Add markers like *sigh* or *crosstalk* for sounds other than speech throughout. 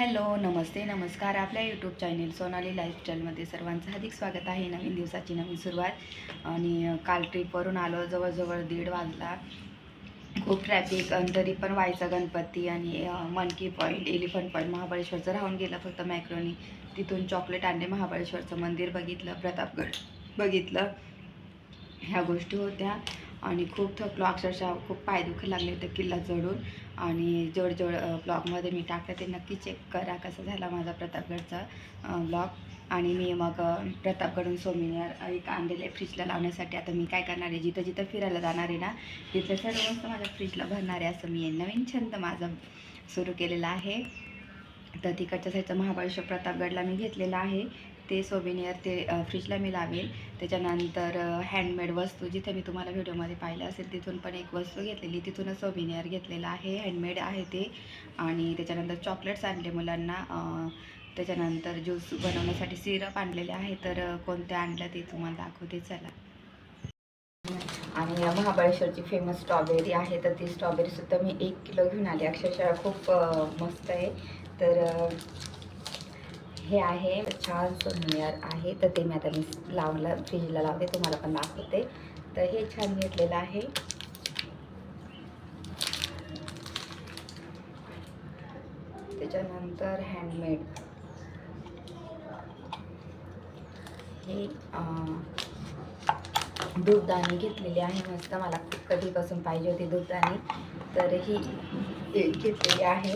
Hello नमस्ते नमस्कार. आपल्या YouTube channel Sonali लाईफस्टाईलमध्ये सर्वांचं हार्दिक स्वागत आहे. नवीन दिवसाची नवीन सुरुवात. आणि काल ट्रिपवरून आलो. जवळजवळ दीड वाजला. खूप ट्रॅफिक आणि तरी पण व्हायचा गणपती आणि मनकी पॉईंट एलिफंट पॉईंट महाबळेश्वरचं राहून गेलं फक्त मॅक्रोनी तिथून चॉकलेट आणले. महाबळेश्वरचं मंदिर बघितलं. प्रतापगड बघितलं. ह्या गोष्टी होत्या. आणि खूप थकलो. अक्षरशः खूप पाय दुखा लागले होते किल्ला चढून. आणि जोडजोड ब्लॉगमध्ये मी टाकलं. ते नक्की चेक करा कसा झाला माझा प्रतापगडचा ब्लॉग. आणि मी मग प्रतापगडून सोमिनियर एक आणलेले फ्रीजला लावण्यासाठी आता मी काय करणार आहे? जिथं जिथं फिरायला जाणार आहे ना तिथलं सर्व मस्त माझ्या फ्रीजला भरणार आहे. असं मी नवीन छंद माझा सुरू केलेला आहे. तर तिकडच्या साईडचं महाबळेश्वर प्रतापगडला मी घेतलेला आहे. ते सोबिनियर ते फ्रीजला मी लावेल. त्याच्यानंतर हँडमेड वस्तू जिथे मी तुम्हाला व्हिडिओमध्ये पाहिलं असेल तिथून पण एक वस्तू घेतलेली. तिथूनच सोबिनियर घेतलेलं आहे. हँडमेड आहे ते. आणि त्याच्यानंतर चॉकलेट्स आणले मुलांना. त्याच्यानंतर ज्यूस बनवण्यासाठी सिरप आणलेले आहे. तर कोणत्या कोणते आणलं ते तुम्हाला दाखवते. चला. आणि महाबळेश्वरची फेमस स्ट्रॉबेरी आहे. तर ती स्ट्रॉबेरीसुद्धा मी एक किलो घेऊन आली. अक्षरशः खूप मस्त आहे. तर हे आहे छान सोनियर आहे. तर ते मी आता मी लावलं फ्रीजला लावते तुम्हाला पण दाखवते. तर हे छान घेतलेलं आहे. त्याच्यानंतर हँडमेड हे दूधदाणी घेतलेली आहे मस्त. मला कधीपासून पाहिजे होती दूधदाणी तर ही घेतलेली आहे.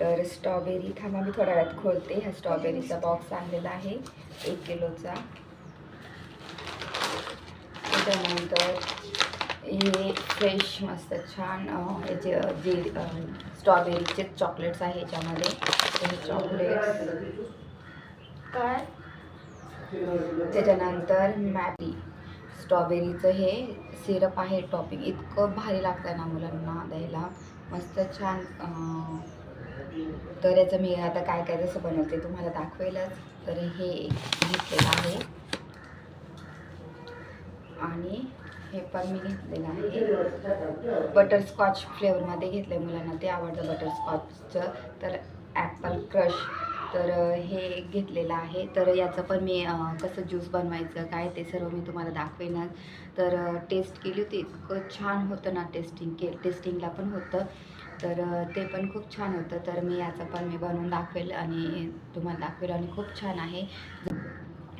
तर स्ट्रॉबेरी थांबा मी थोड्या वेळात खोलते. हा स्ट्रॉबेरीचा बॉक्स आणलेला आहे. एक किलोचा. त्याच्यानंतर हे फ्रेश मस्त छान याचे जे स्ट्रॉबेरीचे चॉकलेट्स आहे याच्यामध्ये. हे चॉकलेट्स काय? त्याच्यानंतर मॅपी. स्ट्रॉबेरीचं हे सिरप आहे टॉपिंग इतकं भारी लागतं ना मुलांना द्यायला. मस्त छान तर याचं मी आता काय काय जसं बनवते तुम्हाला दाखवेलच. तर हे घेतलेलं आहे. आणि हे पण मी घेतलेलं आहे. बटरस्कॉच फ्लेवरमध्ये घेतलं आहे मुलांना ते आवडतं बटरस्कॉचचं तर ॲपल क्रश तर हे घेतलेलं आहे. तर याचं पण मी कसं ज्यूस बनवायचं काय ते सर्व मी तुम्हाला दाखवेनच. तर टेस्ट केली होती. इतकं छान होतं ना टेस्टिंग के टेस्टिंगला पण होतं. तर ते पण खूप छान होतं. तर मी याचं पण मी बनवून दाखवेल आणि तुम्हाला दाखवेल आणि खूप छान आहे.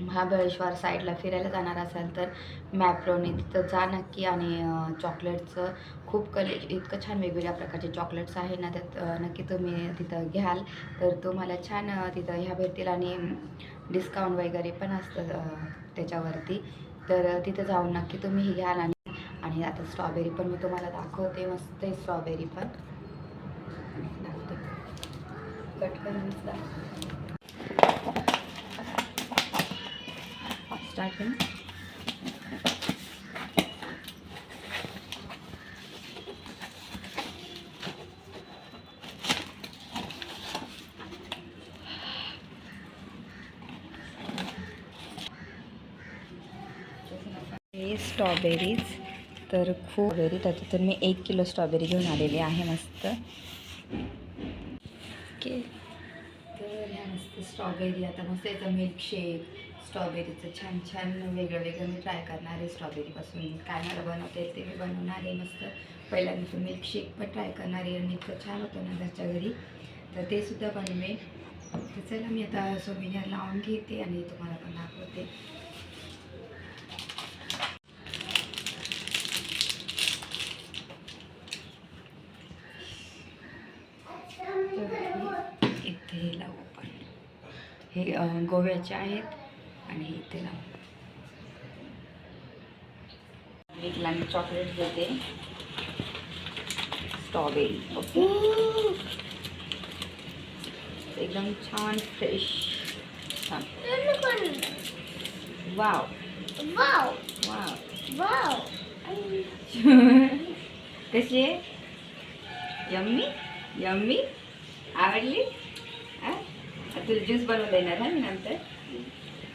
महाबळेश्वर साईडला फिरायला जाणार असाल तर मॅप्रोनी तिथं जा नक्की आणि चॉकलेटचं खूप कले इतकं छान वेगवेगळ्या प्रकारचे चॉकलेट्स आहे ना त्यात नक्की तुम्ही तिथं घ्याल. तर तुम्हाला छान तिथं ह्या भेटतील आणि डिस्काउंट वगैरे पण असतं त्याच्यावरती. तर तिथं जाऊन नक्की तुम्ही घ्याल आणि आणि आता स्ट्रॉबेरी पण मी तुम्हाला दाखवते. मस्त आहे स्ट्रॉबेरी पण. कट करून स्टार्ट करू हे स्ट्रॉबेरीज तर खूप बेरी त्याच्यातून मी एक किलो स्ट्रॉबेरी घेऊन आलेली आहे मस्त ओके तर ह्या मस्त स्ट्रॉबेरी आता मस्त याचा मिल्कशेक स्ट्रॉबेरीचं छान छान वेगळं वेगळं मी ट्राय करणार आहे स्ट्रॉबेरीपासून. काय मला बनवता येईल ते मी बनवणार आहे मस्त. पहिल्यांदा तो मिल्कशेक पण ट्राय करणार आहे आणि इतकं छान होतं ना घरच्या घरी. तर ते सुद्धा बनवेल तर चला मी आता सोमिनियर लावून घेते आणि तुम्हाला पण दाखवते तर हे इथे लावू आपण हे गोव्याचे आहेत आणि हे इथे लावू एक लहान चॉकलेट देते स्ट्रॉबेरी ओके. एकदम छान फ्रेश छान. वाव वाव वाव वाव कशी आहे? यम्मी यम्मी आवडली? तुला ज्यूस बनवून देणार हा मी नंतर?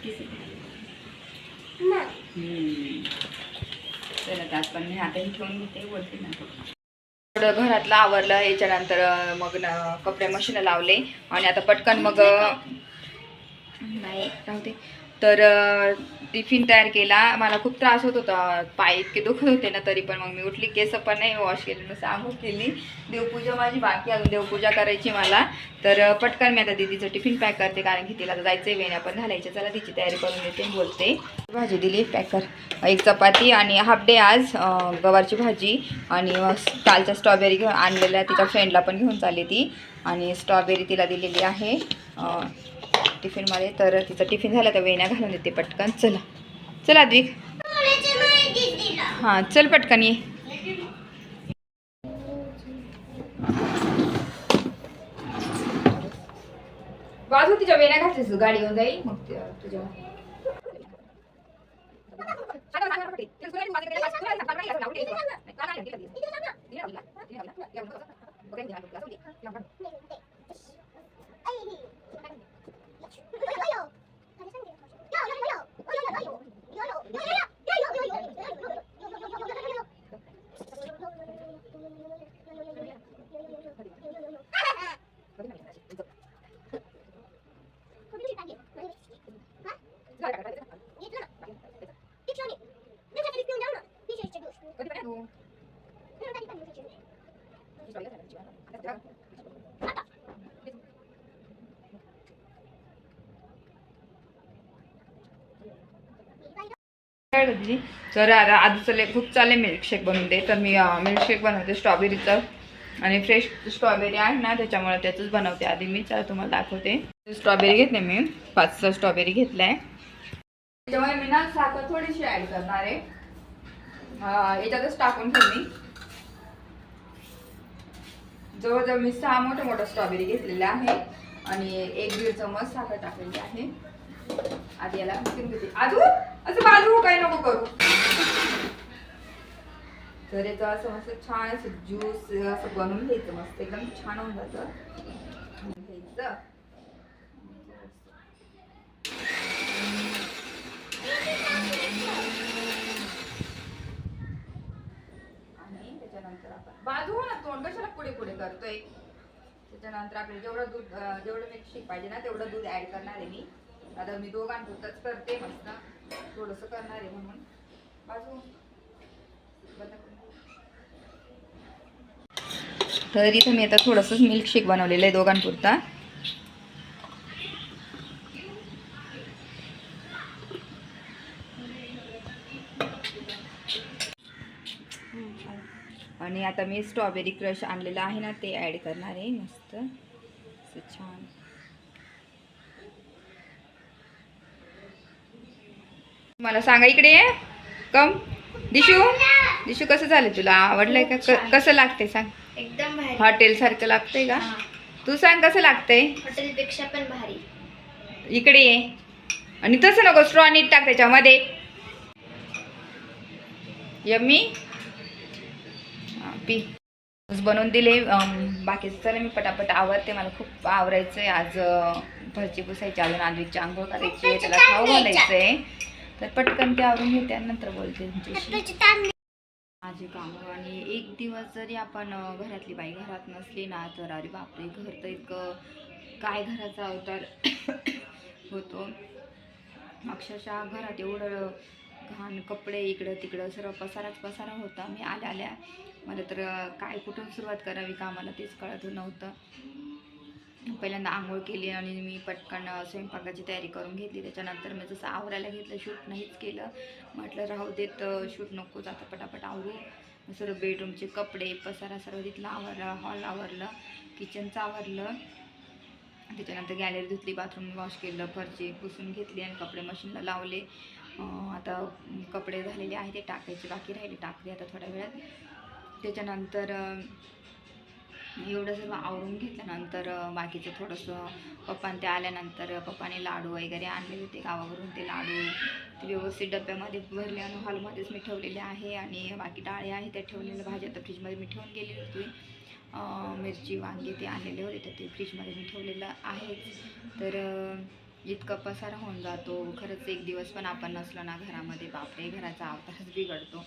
किस ना हम्म. चला त्यात पण मी आता हे ठेवून घेते बोलते ना. थोडं घरातलं आवरलं याच्यानंतर मग न- कपडे मशीन लावले. आणि आता पटकन मग नाही राहू दे. तर टिफिन तयार केला. मला खूप त्रास होत होता. पाय इतके दुखत होते ना तरी पण मग मी उठली. केस पण नाही वॉश केली नुसतं आंघोळ केली. देवपूजा माझी बाकी अजून देवपूजा करायची मला. तर पटकन मी आता दीदीचं टिफिन पॅक करते. कारण की तिला जायचं आहे वेण्या पण घालायच्या. चला तिची तयारी करून देते बोलते. भाजी दिली पॅक कर. एक चपाती आणि हाफ डे आज गवारची भाजी आणि कालच्या स्ट्रॉबेरी घेऊन आणलेल्या तिच्या फ्रेंडला पण घेऊन चालली ती. आणि स्ट्रॉबेरी तिला दिलेली आहे. टिफिनमध्ये तर तिचा टिफिन झाला तर वेण्या घालून देते पटकन. चला. चला द्विक. हां चल पटकन ये. बाजू तिच्या वेण्या घातलीस तू, गाडी घेऊन जाईल मग *laughs* ते- तुझ्या काय करते ती? तर आधी चालले खूप चालले मिल्कशेक बनवून दे. तर मी मिल्कशेक बनवते स्ट्रॉबेरीचं आणि फ्रेश स्ट्रॉबेरी आहे ना त्याच्यामुळे त्याचंच बनवते. आधी मी चला तुम्हाला दाखवते. स्ट्रॉबेरी घेतले मी. पाच सहा स्ट्रॉबेरी घेतलाय. त्याच्यामुळे मी ना साखर थोडीशी ॲड करणार आहे. याच्यातच टाकून ठेव मी जवळजवळ मी सहा मोठ्या मोठ्या स्ट्रॉबेरी घेतलेल्या आहे. आणि एक दीड चमच साखर टाकलेली आहे. आधी याला मिसळून घेते अजून असं बाजू काय नको करू. तर याचं असं मस्त छान असं ज्यूस असं बनवून घ्यायचं मस्त. एकदम छान होऊन जातं. घ्यायचं. आणि त्याच्यानंतर आपण बाजू हो ना तोंड कशाला पुढे पुढे करतोय? त्याच्यानंतर आपल्याला जेवढं दूध जेवढं मिक्स पाहिजे ना तेवढं दूध ऍड करणार आहे मी. आता मी दोघांपुरतच करते मस्त. थोडंसं करणार आहे म्हणून. बाजू तर इथं मी आता थोडंसं मिल्कशेक बनवलेलं आहे दोघांपुरता. आणि आता मी स्ट्रॉबेरी क्रश आणलेलं आहे ना ते ॲड करणार आहे. मस्त. छान. मला सांगा इकडे ये. कम दिशू दिशू कसं झालं तुला? आवडलंय का? क- कसं लागतंय सांग. एकदम भारी. हॉटेल सारखं लागतंय का. तू सांग कसं लागतंय? हॉटेलपेक्षा पण भारी. इकडे ये. आणि तसं नको स्ट्रॉ नीट टाक त्याच्यामध्ये. यम्मी. हा, पी. बनवून दिले. अम, बाकीचं चला मी पटापट आवरते. मला खूप आवरायचं आहे आज अं, भरची पुसायची अजून आजवीची आंघोळ करायची आहे. त्याला खाऊ घालायचं आहे तर पटकन ते आवरून घेते आणि नंतर बोलते तुमच्याशी. माझे कामं आणि एक दिवस जरी आपण घरातली बाई घरात नसली ना तर अरे बापरे घर तर इतकं काय घराचा अवतार *coughs* होतो. अक्षरशः घरात एवढं घाण कपडे इकडं तिकडं सर्व पसाराच पसारा होता. मी आल्या आल्या मला तर काय कुठून सुरुवात करावी कामाला तेच कळत नव्हतं. पहिल्यांदा आंघोळ केली आणि मी पटकन स्वयंपाकाची तयारी करून घेतली. त्याच्यानंतर मी जसं आवरायला घेतलं शूट नाहीच केलं. म्हटलं राहू देत शूट नको जाता पटापट आवरू. सर्व बेडरूमचे कपडे पसारा सर्व तिथलं आवरलं हॉल आवरलं किचनचं आवरलं. त्याच्यानंतर गॅलरी धुतली बाथरूम वॉश केलं फरची पुसून घेतली आणि कपडे मशीनला लावले. आता कपडे झालेले आहे ते टाकायचे बाकी राहिले टाकले आता थोड्या वेळात. त्याच्यानंतर एवढं सर्व आवरून घेतल्यानंतर बाकीचं थोडंसं पप्पान ते आल्यानंतर पप्पाने लाडू वगैरे आणले होते गावावरून ते लाडू. ते व्यवस्थित डब्यामध्ये भरले आणि हॉलमध्येच मी ठेवलेले आहे आणि बाकी डाळे आहे त्या ठेवलेल्या भाज्या तर फ्रीजमध्ये मी ठेवून गेली होती. मिरची वांगे ते आणलेले होते तर ते फ्रीजमध्ये मी ठेवलेलं आहे. तर इतका पसारा होऊन जातो. खरंच एक दिवस पण आपण नसलो ना घरामध्ये. बापरे घराचा अवतारच बिघडतो.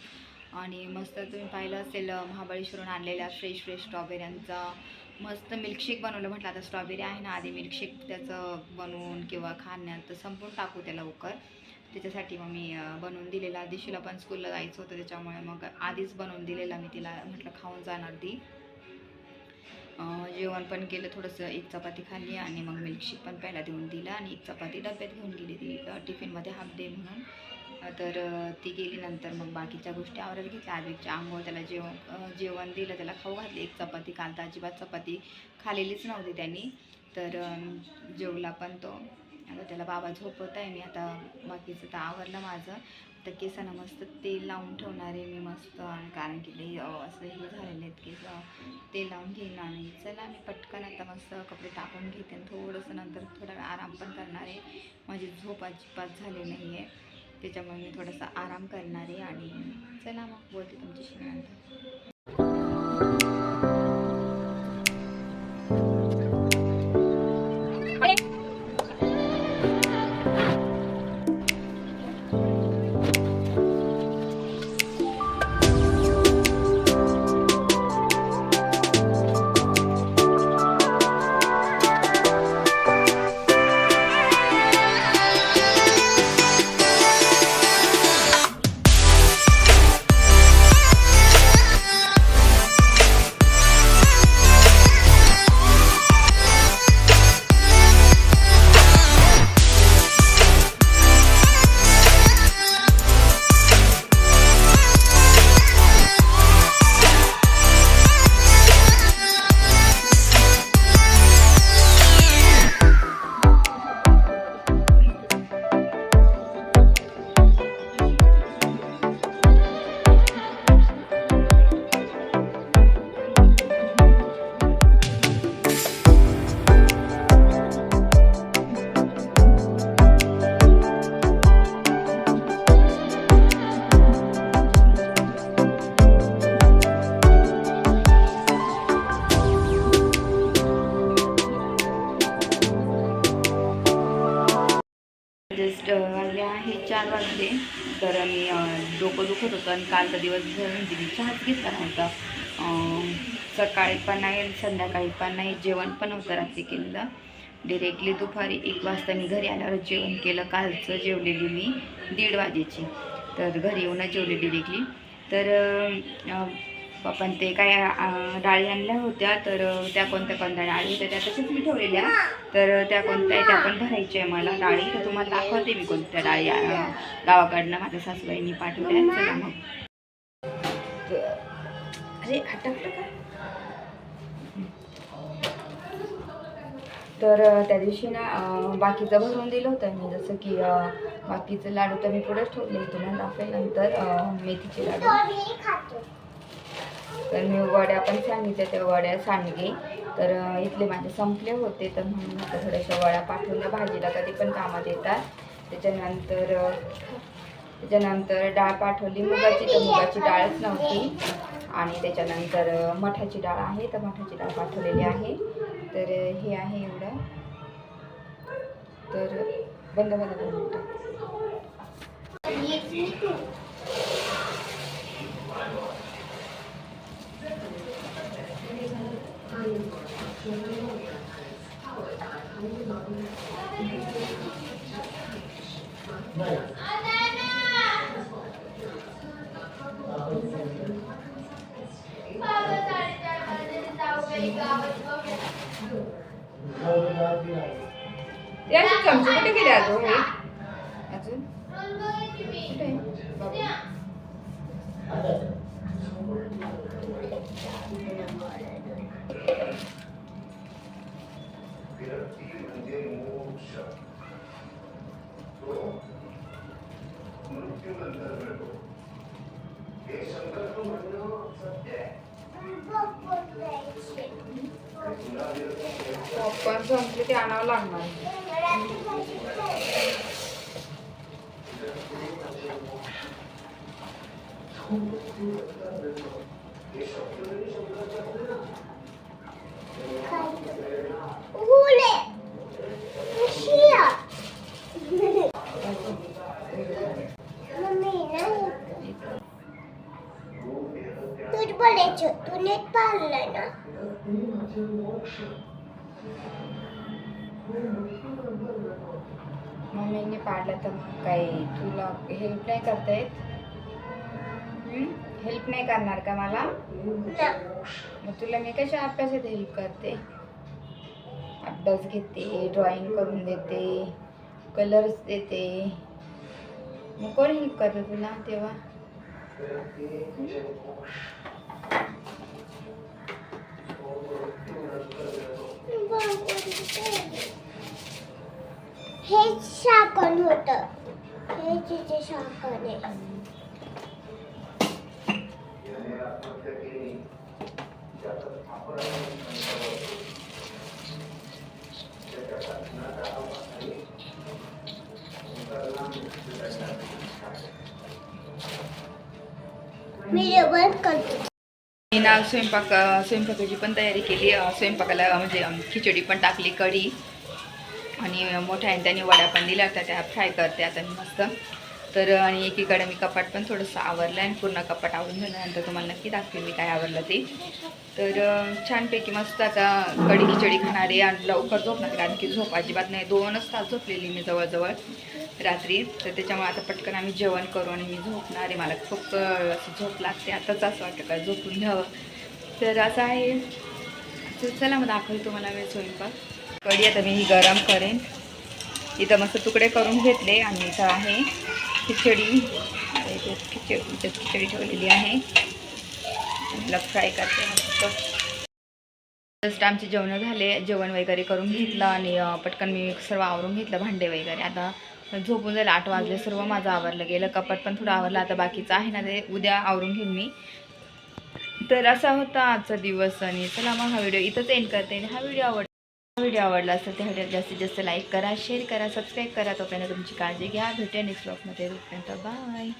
आणि मस्त तुम्ही पाहिलं असेल महाबळेश्वरून आणलेल्या फ्रेश फ्रेश स्ट्रॉबेऱ्यांचा मस्त मिल्कशेक बनवलं म्हटलं आता स्ट्रॉबेरी आहे ना आधी मिल्कशेक त्याचं बनवून किंवा खाण्यात संपून टाकू त्या लवकर. त्याच्यासाठी मग मी बनवून दिलेला. दिशीला पण स्कूलला जायचं होतं त्याच्यामुळे मग आधीच बनवून दिलेला मी तिला म्हटलं खाऊन जाणार ती. जेवण पण केलं थोडंसं एक चपाती खाल्ली आणि मग मिल्कशेक पण पहिला देऊन दिला आणि एक चपाती डब्यात घेऊन गेली ती टिफिनमध्ये हाफ डे म्हणून. तर ती गेली नंतर मग बाकीच्या गोष्टी आवरायला घेतल्या. आधीच्या आंघोळ त्याला जेवण जेवण दिलं त्याला खाऊ घातली. एक चपाती काल तर अजिबात चपाती खालेलीच नव्हती त्यांनी. तर जेवला पण तो. आता त्याला बाबा झोपवत आहे मी आता बाकीचं तर आवरलं माझं. तर केसांना मस्त तेल लावून ठेवणार आहे मी मस्त. कारण की ते असं हे झालेले आहेत केस तेल लावून घेईन आणि चला मी पटकन आता मस्त कपडे टाकून घेते आणि थोडंसं नंतर थोडा वेळ आराम पण करणार आहे. माझी झोप अजिबात झाली नाही आहे त्याच्यामुळे मी थोडासा आराम करणार आहे आणि चला मग बोलते तुमच्याशी नंतर. आहे वाजले. तर मी डोकं दुखत होतं आणि कालचा दिवस दिवसभर म्हणजे चहाच घेतला नव्हता. सकाळी पण नाही संध्याकाळी पण नाही. जेवण पण नव्हतं रात्री केलेलं. डिरेक्टली दुपारी एक वाजता मी घरी आल्यावर जेवण केलं. कालचं जेवलेली मी दीड वाजेची. तर घरी येऊनच जेवले डिरेक्टली तर पण ते काय डाळी आणल्या होत्या तर त्या कोणत्या कोणत्या डाळी होत्या त्या तशाच मी ठेवलेल्या. तर त्या कोणत्या आहे त्या पण भरायच्या आहे मला डाळी. तर तुम्हाला दाखवते मी कोणत्या डाळी गावाकडनं माझ्या सासूबाईंनी पाठवल्या चला मग. अरे अटकलं का? तर त्या दिवशी ना बाकीचं भरून दिलं होतं मी. जसं की बाकीचं लाडू तर मी पुढेच ठेवले तुम्हाला दाखवेल नंतर. मेथीचे लाडू. तर मी वड्या पण सांगितल्या त्या वड्या सांडगे. तर इथले माझे संपले होते तर म्हणून आता थोड्याशा वड्या पाठवल्या भाजीला. कधी पण कामात येतात. त्याच्यानंतर त्याच्यानंतर डाळ पाठवली. मुगाची तर मुगाची डाळच नव्हती. आणि त्याच्यानंतर मठाची डाळ आहे तर मठाची डाळ पाठवलेली आहे. तर हे आहे एवढं. तर बंद बंद दोन मिनटं या चमचे कुठे गेले अजून संपले ते आणावं लागणार. तूच बोलायचं तू नीट पाहिलंय ना? मम्मीने पाडलं तर मग काय तुला हेल्प नाही करता येत? हेल्प नाही करणार का मला? मग तुला मी कशा अभ्यासात हेल्प करते? अभ्यास घेते ड्रॉइंग करून देते कलर्स देते. मग कोण हेल्प करतं तुला तेव्हा? हे शाकण होत. हे तिचे शाकण आहे. मी बंद करतो. ना स्वयंपाक स्वयंपाकाची पण तयारी केली. स्वयंपाकाला म्हणजे खिचडी पण टाकली कढी. आणि मोठ्या आहे त्याने वड्या पण दिल्या होत्या त्या फ्राय करते आता मी मस्त. तर आणि एकीकडे मी कपाट पण थोडंसं आवरलं आणि पूर्ण कपाट आवरून झाल्यानंतर तुम्हाला नक्की दाखवेल मी काय आवरलं ते. तर छानपैकी मस्त आता कढी खिचडी खाणारे आणि लवकर झोपणार कारण की झोप अजिबात नाही. दोनच तास झोपलेली मी जवळजवळ. रात्री. तर त्याच्यामुळे आता पटकन आम्ही जेवण करू आणि मी झोपणार आहे. मला खूप असं झोप लागते. आताच असं वाटतं का झोपून घ्यावं. तर असं आहे. तर चला मग दाखवते तुम्हाला मी स्वयंपाक. कढी आता मी ही गरम करेन. इथं मस्त तुकडे करून घेतले आणि इथं आहे खिचडी. खिचडी इथं खिचडी ठेवलेली आहे. फ्राय करते मस्त. जस्ट आमचे जेवण झाले. जेवण वगैरे करून घेतलं आणि पटकन मी सर्व आवरून घेतलं भांडे वगैरे. आता झोपून जाईल आठ वाजले. सर्व माझं आवरलं गेलं. कपाट पण थोडं आवरलं. आता बाकीचं आहे ना ते उद्या आवरून घेईन मी. तर असा होता आजचा दिवस आणि चला मग हा व्हिडिओ इथंच एंड करते आणि हा व्हिडिओ आवड हा व्हिडिओ आवडला असेल त्या व्हिडिओ जास्तीत जास्त लाईक करा शेअर करा सबस्क्राईब करा. तोपर्यंत तुमची काळजी घ्या. भेटूया नेक्स्ट ब्लॉगमध्ये तोपर्यंत बाय